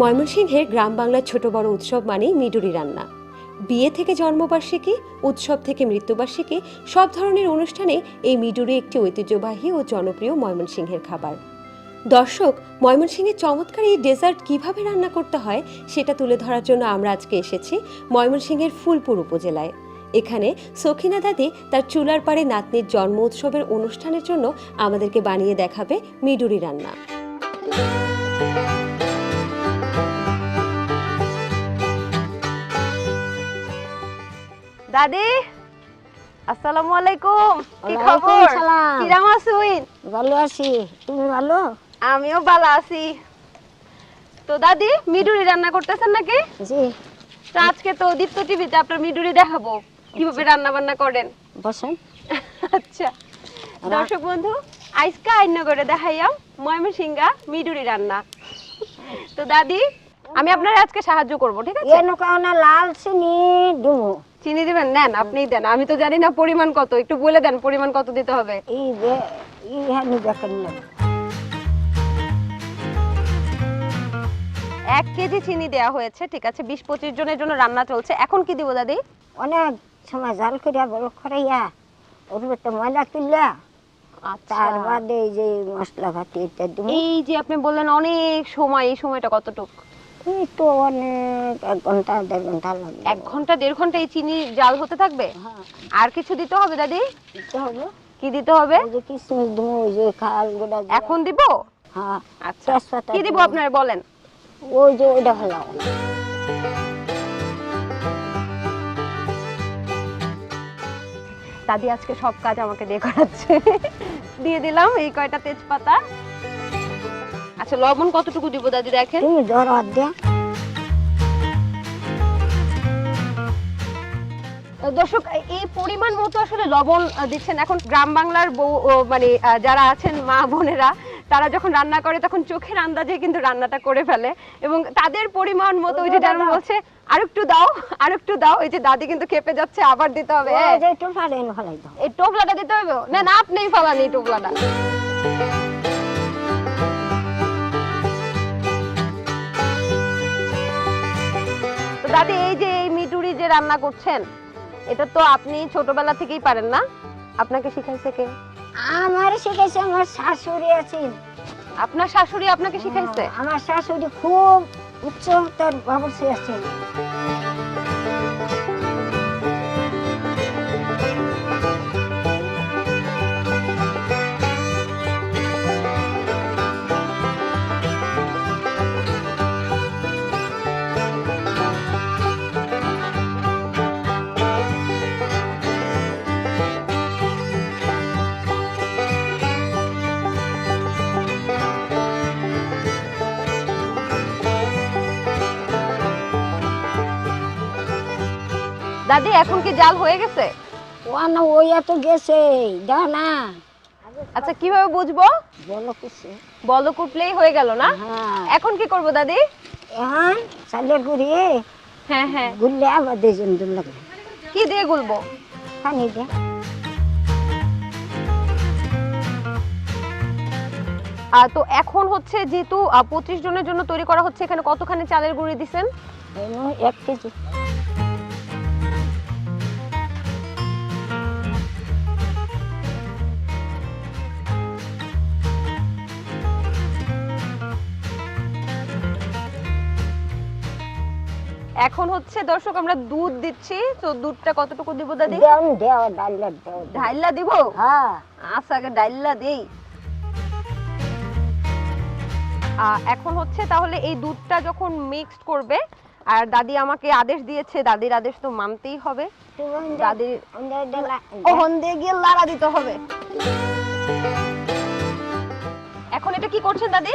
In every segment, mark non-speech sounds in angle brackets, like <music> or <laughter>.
ময়মনসিংহের গ্রাম বাংলার ছোট বড় উৎসব মানেই মিডুরি রান্না। বিয়ে থেকে জন্মবার্ষিকী, উৎসব থেকে মৃত্যুবার্ষিকী, সব ধরনের অনুষ্ঠানে এই মিডুরি একটি ঐতিহ্যবাহী ও জনপ্রিয় ময়মনসিংহের খাবার। দর্শক ময়মনসিংহের চমৎকার এই ডেজার্ট কীভাবে রান্না করতে হয় সেটা তুলে ধরার জন্য আমরা আজকে এসেছি ময়মনসিংহের ফুলপুর উপজেলায়। এখানে সখিনা দাদি তার চুলার পাড়ে নাতনির জন্ম উৎসবের অনুষ্ঠানের জন্য আমাদেরকে বানিয়ে দেখাবে মিডুরি রান্না। দাদি আসসালামু আলাইকুম। কি খবর। কিরাম আছুইন ভালো আছি। তুমি ভালো? আমিও ভালো আছি। তো দাদি মিডুরি রান্না করতেছেন নাকি? জি। তো আজকে তো দীপ্ত টিভিতে আপনার মিডুরি দেখাবো। কীভাবে রান্না বান্না করেন? বসেন। আচ্ছা। দর্শক বন্ধু আজকে আইন করে দেখাইয়াম ময়মনসিংহা মিডুরি রান্না। তো দাদি আমি আপনার আজকে সাহায্য করব ঠিক আছে? এনো কারণে লাল চিনি দিমু চিনি দিবেন? নেন আপনিই দেন। আমি তো জানি না পরিমাণ কত। একটু বলে দেন পরিমাণ কত দিতে হবে। এই যে এই দেখেন না এক কেজি চিনি দেওয়া হয়েছে ঠিক আছে? বিশ পঁচিশ জনের জন্য রান্না চলছে। এখন কি দিব দাদি? অনেক সময় জাল করিয়া বড় খরাইয়া ওর ভিতরে ময়লা তুললা তার বাদে এই যে মশলা ভাতি এটা এই যে আপনি বললেন অনেক সময় এই সময়টা কতটুক? এই তো অনেক এক ঘণ্টা দেড় ঘণ্টা এক ঘণ্টা দেড় ঘণ্টা এই চিনি জাল হতে থাকবে? হ্যাঁ। আর কিছু দিতে হবে দাদি? দিতে হবে। কি দিতে হবে? যে কিশমিশ দিমু ওই যে খাল গোটা এখন দিব? হ্যাঁ আচ্ছা। কি দিবো। আপনার বলেন? ওই যে ওইটা ভালো দাদি আজকে সব কাজ আমাকে দিয়ে করাচ্ছে। দিয়ে দিলাম এই কয়টা তেজপাতা। আচ্ছা লবণ কতটুকু দিব দাদি দেখেন? তুমি ধর অর্ধেক দর্শক এই পরিমাণ মতো আসলে লবণ দিচ্ছেন। এখন গ্রাম বাংলার বউ মানে যারা আছেন মা বোনেরা তারা যখন রান্না করে তখন চোখের আন্দাজে কিন্তু রান্নাটা করে ফেলে। এবং তাদের পরিমাণ মতো ওই যে যারা বলছে আরেকটু দাও আরেকটু দাও। এই যে দাদি কিন্তু খেপে যাচ্ছে আবার দিতে হবে। হ্যাঁ। একটু এই টোপলাটা দিতে হবে? না না আপনিই ফেলান এই টোপলাটা। দাদি এই যে এই মিটুরি যে রান্না করছেন এটা তো আপনি ছোটবেলা থেকেই পারেন না? আপনাকে শিখাইছে কে? আমার শিখাইছে আমার শাশুড়ি আছেন। আপনার শাশুড়ি আপনাকে শিখাইছে? আমার শাশুড়ি খুব উচ্চতর বাবুসি আছে দাদি এখন কি জাল হয়ে গেছে? ওয়ানা ওই এত গেছে দাও না। আচ্ছা কীভাবে বুঝব? বলো কিছু। বল কুটলেই হয়ে গেল না? হ্যাঁ। এখন কি করব দাদি? এখন চালের গুড়ি হ্যাঁ হ্যাঁ। গুললে আবার কি দিয়ে গুলবো? পানি তো এখন হচ্ছে যেহেতু পঁচিশ জনের জন্য তৈরি করা হচ্ছে এখানে কতখানি চালের গুঁড়ি দিছেন? এক কেজি। এখন হচ্ছে দর্শক আমরা দুধ দিচ্ছি। তো দুধটা কতটুকু দিব দাদি? দেও দেও ডাইলে দেও। দেও। দিব? হ্যাঁ। আচ্ছা আগে ডাইল্লা দেই। এখন হচ্ছে তাহলে এই দুধটা যখন মিক্সড করবে আর দাদি আমাকে আদেশ দিয়েছে দাদির আদেশ তো মানতেই হবে। দাদির ওহন দিয়ে গিয়ে লাড়া দিতে হবে। এখন এটা কি করছেন দাদি?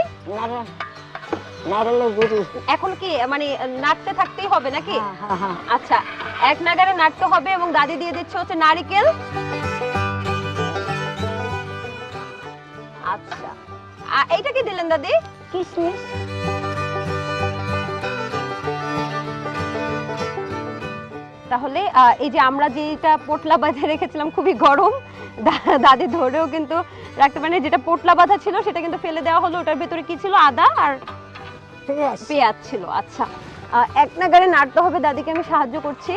এখন কি মানে নাড়তে থাকতেই হবে নাকি? হ্যাঁ হ্যাঁ হ্যাঁ। আচ্ছা এক নাগারে নাড়তে হবে এবং দাদি দিয়ে দিচ্ছে হচ্ছে নারিকেল। আচ্ছা। এইটা কি দিলেন দাদি? কিশমিশ তাহলে আহ, এই যে আমরা যেটা পোটলা বাঁধে রেখেছিলাম খুবই গরম দাদি ধরেও কিন্তু রাখতে পারেনি। যেটা পোটলা বাঁধা ছিল সেটা কিন্তু ফেলে দেওয়া হলো। ওটার ভেতরে কি ছিল? আদা আর পেঁয়াজ ছিল আচ্ছা। এক নাগারে নাড়তে হবে দাদিকে আমি সাহায্য করছি।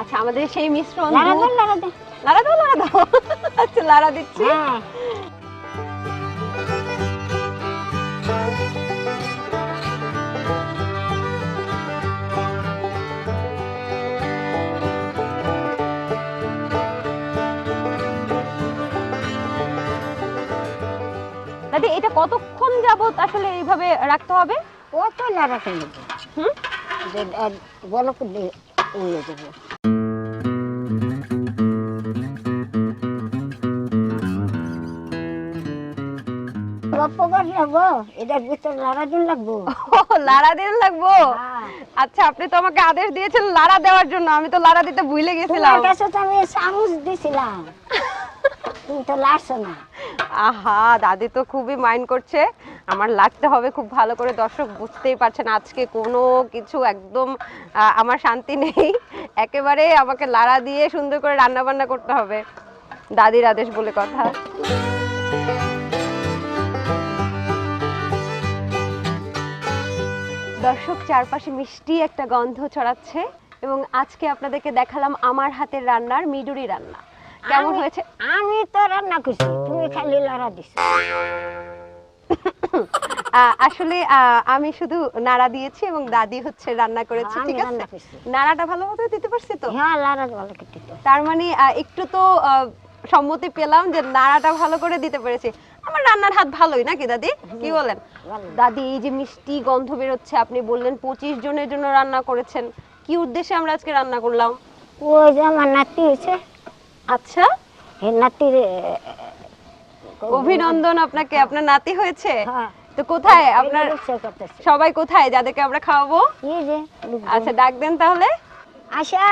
আচ্ছা আমাদের সেই মিশ্রণ লাড়া দাও লাড়া দাও। আচ্ছা লাড়া দিচ্ছি। এটা কতক্ষণ যাবত আসলে এইভাবে রাখতে হবে? কত লাড়া কিনব হুম? যে আহ, বলো করলে উড়ে দেবো ও। আচ্ছা আপনি তো আমাকে আদেশ দিয়েছেন লাড়া দেওয়ার জন্য আমি তো লাড়া দিতে ভুলে গেছিলাম। তুমি তো লাড়ছো না। আহা, দাদি তো খুবই মাইন্ড করছে। আমার লাগতে হবে খুব ভালো করে। দর্শক বুঝতেই পারছেন আজকে কোনো কিছু একদম আমার শান্তি নেই। একেবারে আমাকে লাড়া দিয়ে সুন্দর করে রান্না বান্না করতে হবে। দাদির আদেশ বলে কথা। দর্শক, চারপাশে মিষ্টি একটা গন্ধ ছড়াচ্ছে এবং আজকে আপনাদেরকে দেখালাম আমার হাতের রান্নার মিডুরি রান্না। কেমন হয়েছে? আমি তো রান্না করছি তুমি খালি লাড়া দিছো। <laughs> আসলে আমি শুধু নাড়া দিয়েছি এবং দাদি হচ্ছে রান্না করেছে ঠিক আছে? নাড়াটা ভালো মতো দিতে পারছি তো? হ্যাঁ লাড়া ভালো তো তার মানে একটু তো সম্মতি পেলাম যে নাড়াটা ভালো করে দিতে পেরেছি। আমার রান্নার হাত ভালোই নাকি দাদি? কি বলেন? দাদি এই যে মিষ্টি গন্ধ বেরোচ্ছে আপনি বললেন পঁচিশ জনের জন্য রান্না করেছেন। কি উদ্দেশ্যে আমরা আজকে রান্না করলাম? ওই যে আমার নাতি হয়েছে আচ্ছা। হে নাতির অভিনন্দন আপনাকে আপনার নাতি হয়েছে? হ্যাঁ। তো কোথায় আপনার সবাই কোথায়? যাদেরকে আমরা খাওয়াবো? আচ্ছা ডাক দেন তাহলে। আশা।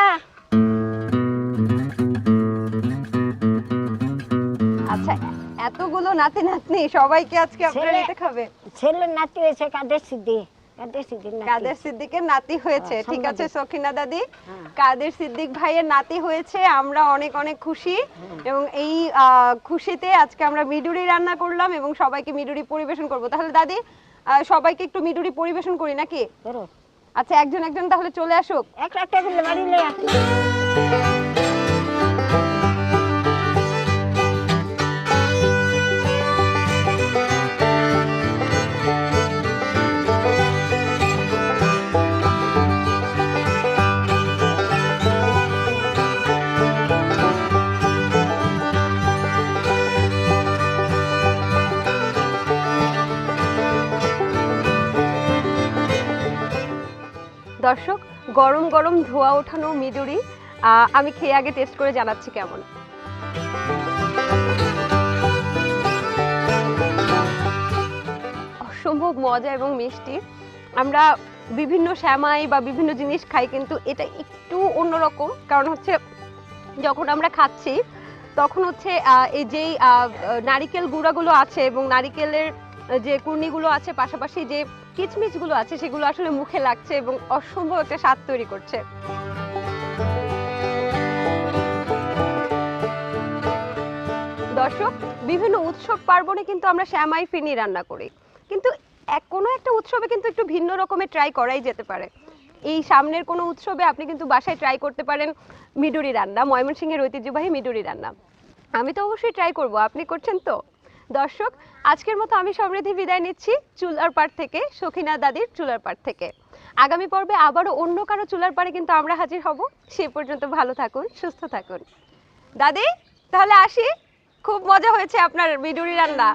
আচ্ছা এতগুলো নাতি নাতনি সবাইকে আজকে আপনার ছেলে- খাবে। ছেলের নাতি হয়েছে কাদের সিদ্ধি? কাদের সিদ্দিকের নাতি হয়েছে হ্যাঁ, ঠিক আছে সখিনা দাদি? হ্যাঁ। কাদের সিদ্দিক ভাইয়ের নাতি হয়েছে আমরা অনেক অনেক খুশি। এবং এই খুশিতে আজকে আমরা মিডুরি রান্না করলাম এবং সবাইকে মিডুরি পরিবেশন করব। তাহলে দাদি আহ, সবাইকে একটু মিডুরি পরিবেশন করি নাকি? আচ্ছা একজন একজন তাহলে চলে আসুক। একটা একটা গরম গরম ধোয়া ওঠানো মিডুরি আমি খেয়ে আগে টেস্ট করে জানাচ্ছি কেমন। অসম্ভব মজা এবং মিষ্টি। আমরা বিভিন্ন শ্যামাই বা বিভিন্ন জিনিস খাই, কিন্তু এটা একটু অন্যরকম। কারণ হচ্ছে, যখন আমরা খাচ্ছি, তখন হচ্ছে এই যেই নারিকেল গুঁড়াগুলো আছে এবং নারিকেলের যে কুর্নিগুলো আছে, পাশাপাশি যে কিচমিচগুলো আছে, সেগুলো আসলে মুখে লাগছে এবং অসম্ভব একটা স্বাদ তৈরি করছে। দর্শক, বিভিন্ন উৎসব পার্বণে কিন্তু আমরা শ্যামাই ফিনি রান্না করি। কিন্তু এক, কোনো একটা উৎসবে কিন্তু একটু ভিন্ন রকমের ট্রাই করাই যেতে পারে। এই সামনের কোনো উৎসবে আপনি কিন্তু বাসায় ট্রাই করতে পারেন মিডুরি রান্না, ময়মনসিংহের ঐতিহ্যবাহী মিডুরি রান্না। আমি তো অবশ্যই ট্রাই করব, আপনি করছেন তো? দর্শক, আজকের মতো আমি সমৃদ্ধি বিদায় নিচ্ছি চুলার পাড় থেকে, সখিনা দাদির চুলার পাড় থেকে। আগামী পর্বে আবারও অন্য কারও চুলার পাড়ে কিন্তু আমরা হাজির হব। সে পর্যন্ত ভালো থাকুন, সুস্থ থাকুন। দাদি, তাহলে আসি। খুব মজা হয়েছে আপনার বিডুরি রান্না।